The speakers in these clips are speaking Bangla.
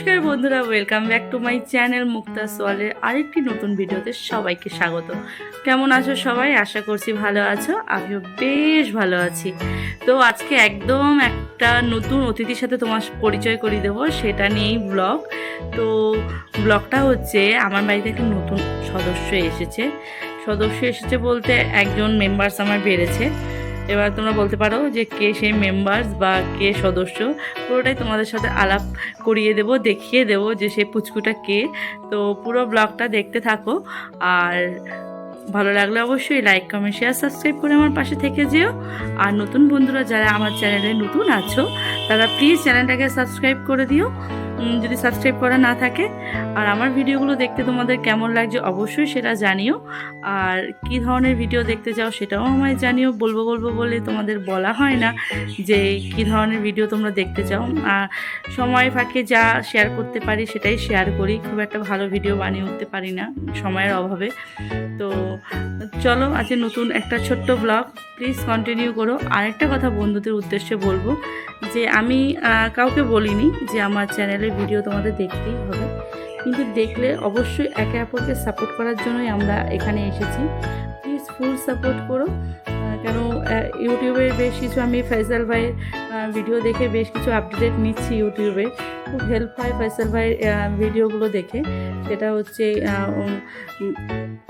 নমস্কার বন্ধুরা welcome back to my channel Mukta সোয়ালের আরেকটি নতুন ভিডিওতে সবাইকে স্বাগত। কেমন আছো সবাই? আশা করছি ভালো আছো, আমিও বেশ ভালো আছি। তো আজকে একদম একটা নতুন অতিথির সাথে তোমার পরিচয় করিয়ে দেবো, সেটা নিয়েই ব্লগ তো ব্লগটা হচ্ছে আমার বাড়িতে একটা নতুন সদস্য এসেছে। সদস্য এসেছে বলতে একজন মেম্বার্স আমার বেড়েছে। এবার তোমরা বলতে পারো যে কে সেই মেম্বার্স বা কে সদস্য, পুরোটাই তোমাদের সাথে আলাপ করিয়ে দেব, দেখিয়ে দেব যে সেই পুচকুটা কে। তো পুরো ব্লগটা দেখতে থাকো আর ভালো লাগলে অবশ্যই লাইক কমেন্ট শেয়ার সাবস্ক্রাইব করে আমার পাশে থেকে যেও। আর নতুন বন্ধুরা যারা আমার চ্যানেলে নতুন আছো, তারা প্লিজ চ্যানেলটাকে সাবস্ক্রাইব করে দিও। যদি সাবস্ক্রাইব করা না থাকে। আর আমার ভিডিওগুলো দেখতে তোমাদের কেমন লাগছে অবশ্যই সেটা জানিও। আর কি ধরনের ভিডিও দেখতে চাও সেটাও আমায় জানিও। বলব বলব বলে তোমাদের বলা হয় না যে কি ধরনের ভিডিও তোমরা দেখতে চাও। আর সময় ফাঁকে যা শেয়ার করতে পারি সেটাই শেয়ার করি। খুব একটা ভালো ভিডিও বানিয়ে উঠতে পারি না সময়ের অভাবে। তো চলো আজকে নতুন একটা ছোট্ট ব্লগ প্লিজ কন্টিনিউ করো। আরেকটা কথা বন্ধুদের উদ্দেশ্যে বলব যে আমি কাউকে বলিনি যে আমার চ্যানেলের ভিডিও তোমাদের দেখতেই হবে। কিন্তু দেখলে অবশ্যই একে অপরকে সাপোর্ট করার জন্যই আমরা এখানে এসেছি। প্লিজ ফুল সাপোর্ট করো। কেন ইউটিউবে বেশ কিছু আমি ফয়সাল ভাইয়ের ভিডিও দেখে বেশ কিছু আপডেট নিচ্ছি ইউটিউবে। খুব হেল্প হয় ফয়সাল ভাইয়ের ভিডিওগুলো দেখে। সেটা হচ্ছে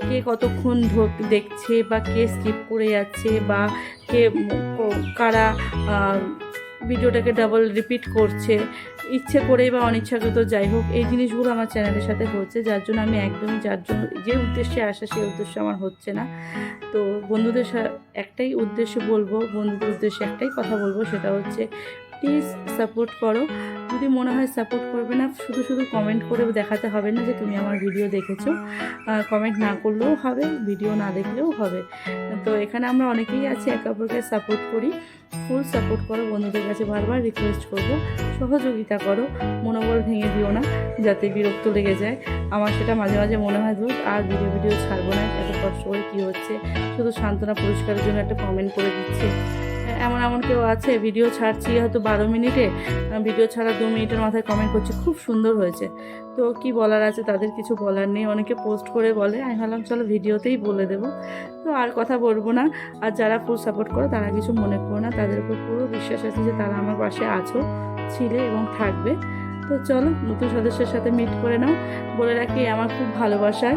কে কতক্ষণ দেখছে বা কে স্কিপ করে যাচ্ছে বা কে কারা ভিডিওটাকে ডাবল রিপিট করছে। ইচ্ছে করে বা অনিচ্ছাকৃত যাই হোক, এই জিনিসগুলো আমার চ্যানেলের সাথে হচ্ছে। যার জন্য আমি একদমই, যার জন্য যে উদ্দেশ্যে আসা, সেই উদ্দেশ্য আমার হচ্ছে না। তো বন্ধুদের একটাই উদ্দেশ্য বলব, বন্ধুদের উদ্দেশ্যে একটাই কথা বলব, সেটা হচ্ছে প্লিজ সাপোর্ট করো। যদি মনে হয় সাপোর্ট করবে না, শুধু শুধু কমেন্ট করে দেখাতে হবে না যে তুমি আমার ভিডিও দেখেছ। কমেন্ট না করলেও হবে ভিডিও না দেখলেও হবে। তো এখানে আমরা অনেকেই আছি, একে অপরকে সাপোর্ট করি। ফুল সাপোর্ট করো, বন্ধুদের কাছে বারবার রিকোয়েস্ট করব, সহযোগিতা করো, মনোবল ভেঙে দিও না, যাতে বিরক্ত লেগে যায়। আমার সেটা মাঝে মাঝে মনে হয় ধর আর ভিডিও ভিডিও ছাড়বো না, এত কষ্ট করে কী হচ্ছে? শুধু সান্ত্বনা পুরস্কারের জন্য একটা কমেন্ট করে দিচ্ছে। এমন এমন কেউ আছে ভিডিও ছাড়ছি হয়তো বারো মিনিটে ভিডিও ছাড়া দু মিনিটের মাথায় কমেন্ট করছে, খুব সুন্দর হয়েছে। তো কি বলার আছে তাদের কিছু বলার নেই, অনেকে পোস্ট করে বলে, আমি ভাবলাম চলো ভিডিওতেই বলে দেবো। তো আর কথা বলব না, আর যারা ফুল সাপোর্ট করো তারা কিছু মনে করো না, তাদের উপর পুরো বিশ্বাস আছে যে তারা আমার পাশে আছো, ছিলে এবং থাকবে। তো চলো, নতুন সদস্যের সাথে মিট করে নাও। বলে রাখি, আমার খুব ভালোবাসার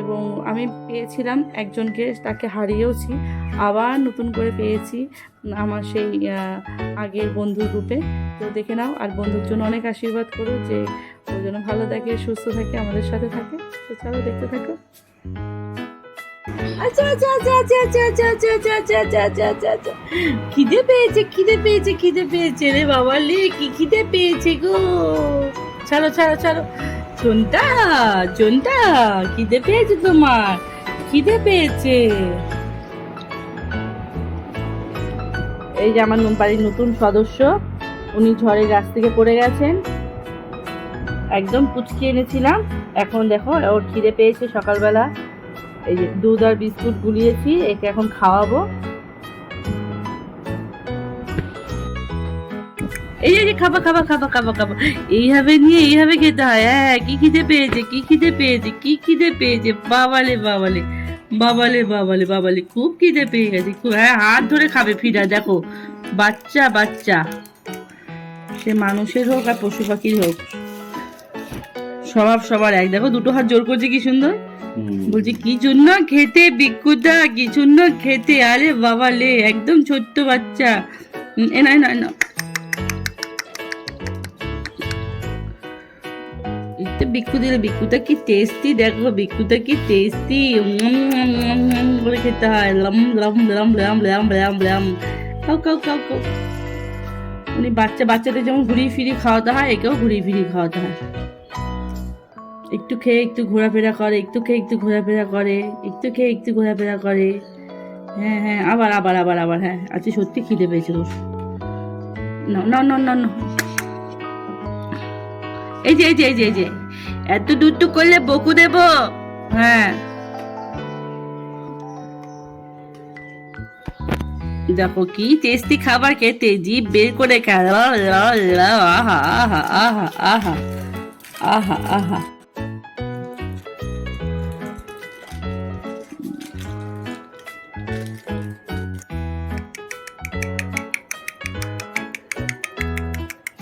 এবং আমি পেয়েছিলাম একজনকে তাকে হারিয়েওছি আবার নতুন করে পেয়েছি আমার সেই আগের বন্ধুর গ্রুপে তো দেখে নাও আর বন্ধুর জন্য অনেক আশীর্বাদ করো যে ওই জন্য ভালো থাকে সুস্থ থাকে আমাদের সাথে থাকে তো চলো দেখতে থাকো খিদে পেয়েছে খিদে পেয়েছে খিদে পেয়েছে রে বাবা লে কি খিদে পেয়েছে গো চলো চলো চলো চোনটা চোনটা খিদে পেয়েছে তোমার? খিদে পেয়েছে। এই যে আমার বাড়ির নতুন সদস্য, উনি ঝড়ে গাছ থেকে পড়ে গেছেন। একদম পুচকি এনেছিলাম। এখন দেখো, ওর খিদে পেয়েছে সকালবেলা। এই যে দুধ আর বিস্কুট গুলিয়েছি, একে এখন খাওয়াবো। এই যে খাবা খাবা খাবা খাবা খাবা। এইভাবে নিয়ে এইভাবে খেতে হয়। হ্যাঁ কি খিদে পেয়েছে কি খিদে পেয়েছে কি খিদে পেয়েছে। বাবালে বাবালে বাবালে বাবালে বাবালে খুব খিদে পেয়ে গেছে। খুব হ্যাঁ হাত ধরে খাবে ফিরা দেখো। বাচ্চা বাচ্চা। সে মানুষের হোক আর পশু পাখির হোক স্বভাব সবার এক। দেখো দুটো হাত জোর করছে কি সুন্দর। বলছি কি জন্য খেতে বিকুদা কি জন্য খেতে? আরে বাবা লে একদম ছোট্ট বাচ্চা। এ না না। বিক্ষু দিলে বিক্ষুটা কি টেস্টি দেখো বিক্ষুটা কি টেস্টি করে খেতে হয়। লম লম লম লম লম লম লম। খাও খাও খাও উনি বাচ্চা, বাচ্চাদের যেমন ঘুরিয়ে ফিরিয়ে খাওয়াতে হয়, একেও ঘুরিয়ে ফিরিয়ে খাওয়াতে হয়। একটু খেয়ে একটু ঘোরাফেরা করে, একটু খেয়ে একটু ঘোরাফেরা করে, একটু খেয়ে একটু ঘোরাফেরা করে। হ্যাঁ হ্যাঁ আবার আবার আবার আবার হ্যাঁ আজকে সত্যি খিদে পেয়েছে না না না না না এই যে এই যে এই যে এই যে। এত দুধ করলে বকু দেব। হ্যাঁ। দেখো কি টেস্টি খাবার খেতে জিভ বের করে খেলো আহা আহা আহা আহা আহা আহা।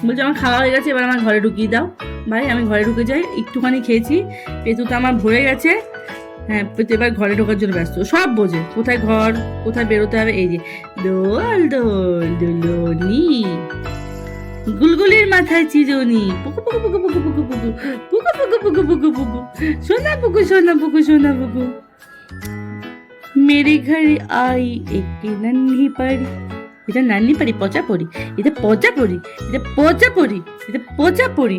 বলছি আমার খাওয়া হয়ে গেছে এবার আমার ঘরে ঢুকিয়ে দাও। ভাই আমি ঘরে ঢুকে যাই একটুখানি খেয়েছি পেতু তো আমার ভরে গেছে হ্যাঁ পেতু এবার ঘরে ঢোকার জন্য ব্যস্ত সব বোঝে কোথায় ঘর কোথায় বেরোতে হবে এই যে দোল দোল দুলনি গুলগুলির মাথায় চিরুনি পুকু পুকু পুকু পুকু পুকু পুকু পুকু পুকু পুকু পুকু পুকু সোনা পুকু সোনা পুকু সোনা পুকু মেরে ঘরে আই একটি নন্হি পারি এটা নান্নি পারি পচা পড়ি এটা পচা পড়ি এটা পচা পড়ি এটা পচা পড়ি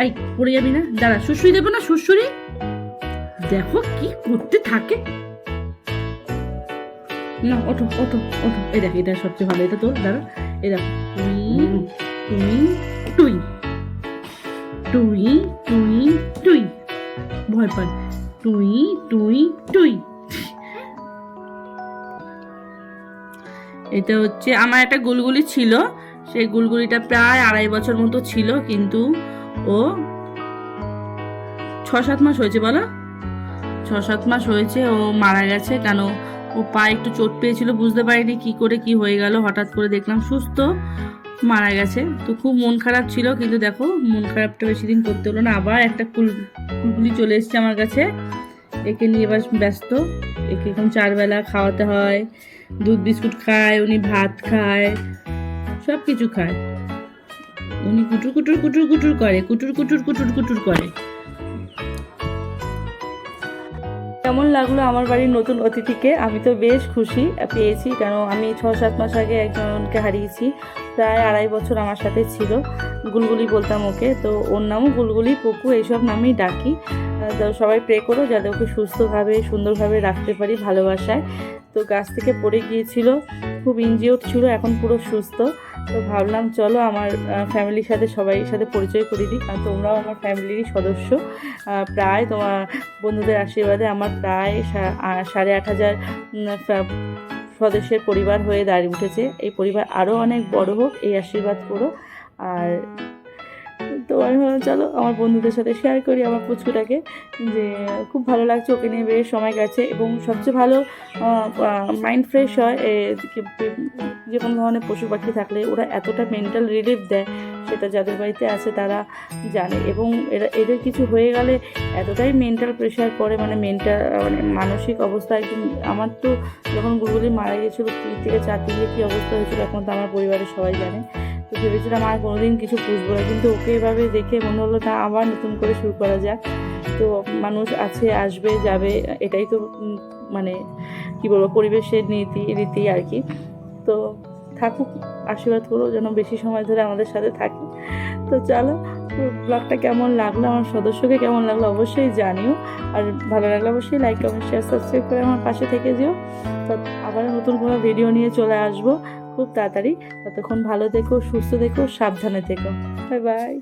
আ, এই পড়ে যাবি না? দাঁড়া শ্বশুরি দেবো না? শ্বশুরি দেখো কি করতে থাকে। না ওঠো ওঠো ওঠো। এই দেখ এটা সবচেয়ে ভালো এটা তোর দাঁড়া। এই দেখো তুমি টুই। টুই টুই টুই। ভয় পায়। টুই টুই টুই। এটা হচ্ছে আমার একটা গুলগুলি ছিল। সেই গুলগুলিটা প্রায় আড়াই বছর মতো ছিল কিন্তু ও? ছ সাত মাস হয়েছে বলো? ছ সাত মাস হয়েছে, ও মারা গেছে কেন? ও পায়ে একটু চোট পেয়েছিল, বুঝতে পারিনি কি করে কি হয়ে গেল, হঠাৎ করে দেখলাম সুস্থ, মারা গেছে। তো খুব মন খারাপ ছিল, কিন্তু দেখো, মন খারাপটা বেশি দিন করতে হলো না। আবার একটা কুল কুলগুলি চলে এসছে আমার কাছে। একে নিয়ে এবার ব্যস্ত। একে এখন চারবেলা খাওয়াতে হয়, দুধ বিস্কুট খায়, উনি ভাত খায় সব কিছু খায়। উনি কুটুর কুটুর কুটুর কুটুর করে, কুটুর কুটুর কুটুর কুটুর করে। কেমন লাগল আমার বাড়ির নতুন অতিথিকে? আমি তো বেশ খুশি পেয়েছি, কেন আমি ছ সাত মাস আগে একজনকে হারিয়েছি, প্রায় আড়াই বছর আমার সাথে ছিল, গুলগুলি বলতাম ওকে, তো ওর নামও গুলগুলি পুকু এইসব নামেই ডাকি। সবাই প্রে করো যাতে ওকে সুস্থভাবে, সুন্দরভাবে রাখতে পারি ভালোবাসায়। তো গাছ থেকে পড়ে গিয়েছিল, খুব ইনজিওর ছিল, এখন পুরো সুস্থ। তো ভাবলাম চলো আমার ফ্যামিলির সাথে সবাই, সাথে পরিচয় করে দিই। কারণ তোমরাও আমার ফ্যামিলিরই সদস্য। প্রায় তোমার বন্ধুদের আশীর্বাদে আমার প্রায় সাড়ে আট হাজার সদস্যের পরিবার হয়ে দাঁড়িয়ে উঠেছে। এই পরিবার আরও অনেক বড় হোক, এই আশীর্বাদ করো। আর তো আমি ভাবলাম, চলো আমার বন্ধুদের সাথে শেয়ার করি আমার পুচকুটাকে যে খুব ভালো লাগছে, ওকে নিয়ে বেশ সময় গেছে এবং সবচেয়ে ভালো মাইন্ড ফ্রেশ হয় যে কোনো ধরনের পশু পাখি থাকলে ওরা এতটা মেন্টাল রিলিফ দেয়, সেটা যাদের বাড়িতে আছে তারা জানে এবং এরা, এদের কিছু হয়ে গেলে এতটাই মেন্টাল প্রেশার পড়ে মানে মেন্টাল মানে মানসিক অবস্থা একদম, আমার তো যখন গুলগুলি মারা গেছিল তিন থেকে চার দিকে কী অবস্থা হয়েছিল এখন তো আমার পরিবারের সবাই জানে তো ভেবেছিলাম আর কোনোদিন কিছু পুষবো না, কিন্তু ওকে এভাবে দেখে মনে হলো না আবার নতুন করে শুরু করা যাক। তো মানুষ আছে, আসবে, যাবে, এটাই তো মানে কি বলব, পরিবেশের নীতি, রীতি আর কি। তো থাকুক, আশীর্বাদ করো, যেন বেশি সময় ধরে আমাদের সাথে থাকে। তো চলো, ব্লগটা কেমন লাগল, আমার সদস্যকে কেমন লাগল অবশ্যই জানিও। আর ভালো লাগলে অবশ্যই লাইক কমেন্ট শেয়ার সাবস্ক্রাইব করে আমার পাশে থেকে যেও। তো আবার নতুন কোনো ভিডিও নিয়ে চলে আসব। খুব তাড়াতাড়ি। ততক্ষণ ভালো থেকো সুস্থ থেকো সাবধানে থেকো। Bye bye